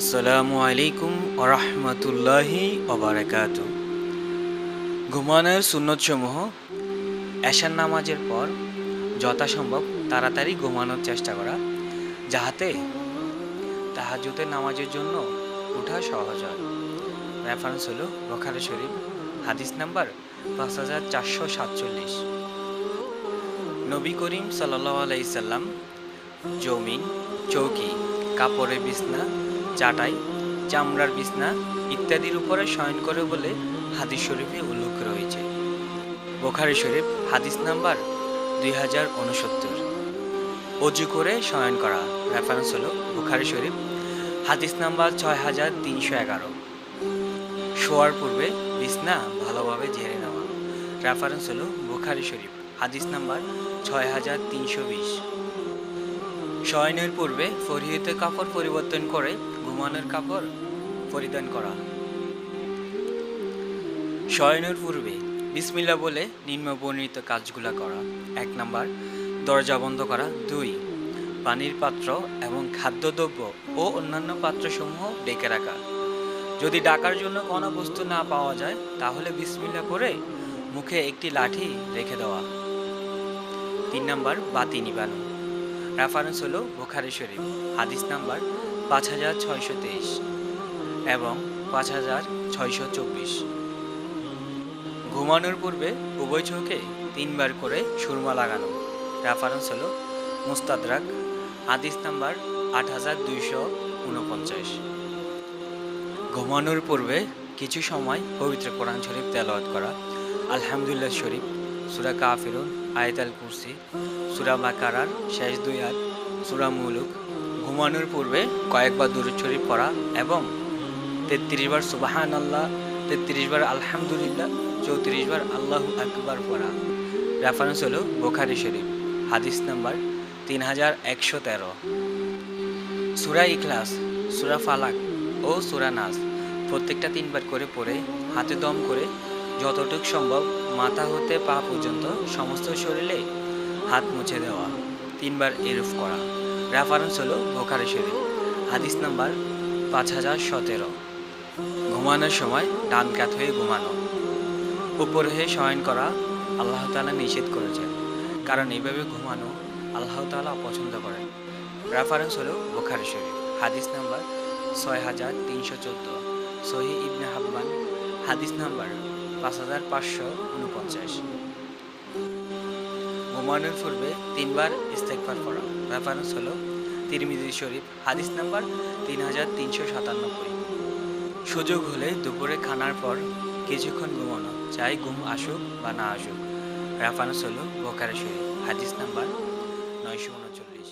আসসালামু আলাইকুম ওরহমতুল্লাহি ওবরাকাত ঘুমানোর সুন্নতসমূহ, এশার নামাজের পর যথাসম্ভব তাড়াতাড়ি ঘুমানোর চেষ্টা করা, যাহাতে তাহাজুতের নামাজের জন্য ওঠা সহজ হয়। রেফারেন্স হলো বখারে শরীফ, হাদিস নাম্বার পাঁচ হাজার চারশো সাতচল্লিশ। নবী করিম সাল্লাহ আলাইসাল্লাম জমিন, চৌকি, কাপড়ের বিছনা চাটাই, চামড়ার বিছনা ইত্যাদির উপরে শয়ন করে বলে হাদিস শরীফে উল্লেখ রয়েছে। বোখারি শরীফ, হাদিস নাম্বার দুই হাজার উনসত্তর। অজু করে শয়ন করা রেফারেন্স হলো বুখারি শরীফ, হাদিস নাম্বার ছয় হাজার তিনশো এগারো। শোয়ার পূর্বে বিছনা ভালোভাবে ঝেড়ে নেওয়া রেফারেন্স হলো বুখারি শরীফ, হাদিস নাম্বার ছয় হাজার তিনশো বিশ। শয়নের পূর্বে পরিহিত কাপড় পরিবর্তন করে ঘুমানোর কাপড় পরিধান করা। শয়নের পূর্বে বিসমিল্লা বলে নিম্নবর্ণিত কাজগুলা করা। এক নাম্বার, দরজা বন্ধ করা। দুই, পানির পাত্র এবং খাদ্যদ্রব্য ও অন্যান্য পাত্রসমূহ ডেকে রাখা। যদি ডাকার জন্য কোনো বস্তু না পাওয়া যায়, তাহলে বিসমিল্লা করে মুখে একটি লাঠি রেখে দেওয়া। তিন নাম্বার, বাতি নিবানো। রেফারেন্স হলো বুখারি শরীফ। হাদিস নাম্বার পাঁচ হাজার ছয়শো তেইশ এবং পাঁচ হাজার ছয়শো চব্বিশ। ঘুমানোর পূর্বে উভয় চোখে তিনবার করে সুরমা লাগানো। রেফারেন্স হলো মুস্তাদরাক হাদিস নাম্বার আট হাজার দুইশো উনপঞ্চাশ। ঘুমানোর পূর্বে কিছু সময় পবিত্র কোরআন শরীফ তেলাওয়াত করা। আলহামদুলিল্লাহ শরীফ, সুরা কাফিরুন, আয়তাল কুরসি, সুরা মাকারার শেষ দুই হাত সুরা মুলুক ঘুমানোর পূর্বে কয়েকবার দূরে শরীফ পড়া এবং তেত্রিশ বার সুবাহান আল্লাহ তেত্রিশ বার আলহামদুলিল্লাহ, চৌত্রিশ বার আল্লাহ আকবার পড়া। রেফারেন্স হলো বোখারি শরীফ, হাদিস নাম্বার তিন হাজার একশো তেরো। সুরা ইখলাস, সুরা ফালাক ও সুরা নাস প্রত্যেকটা তিনবার করে পড়ে, হাতে দম করে যতটুক সম্ভব মাথা হতে পা পর্যন্ত সমস্ত শরীরে হাত মুছে দেওয়া, তিনবার এরুফ করা। রেফারেন্স হলো বোখারি শরীফ, হাদিস নাম্বার পাঁচ হাজার সতেরো। ঘুমানোর সময় ডান কাত হয়ে ঘুমানো। উপর হয়ে শয়ন করা আল্লাহ তালা নিষেধ করেছেন, কারণ এইভাবে ঘুমানো আল্লাহ তালা অপছন্দ করেন। রেফারেন্স হলো বোখারি শরীফ, হাদিস নাম্বার ছয় হাজার তিনশো চোদ্দ সহি ইবনে হাব্বান, হাদিস নাম্বার পাঁচ হাজার পাঁচশো উনপঞ্চাশ। ঘুমানোর পূর্বে তিনবার ইস্তেকবার করা রেফারেন্স হলো তিরমিজি শরীফ, হাদিস নাম্বার তিন হাজার তিনশো সাতানব্বই। সুযোগ হলে দুপুরে খানার পর কিছুক্ষণ ঘুমানো, চাই ঘুম আসুক বা না আসুক। রেফারেন্স হলো বোকারে শরীফ, হাদিস নাম্বার নয়শো উনচল্লিশ।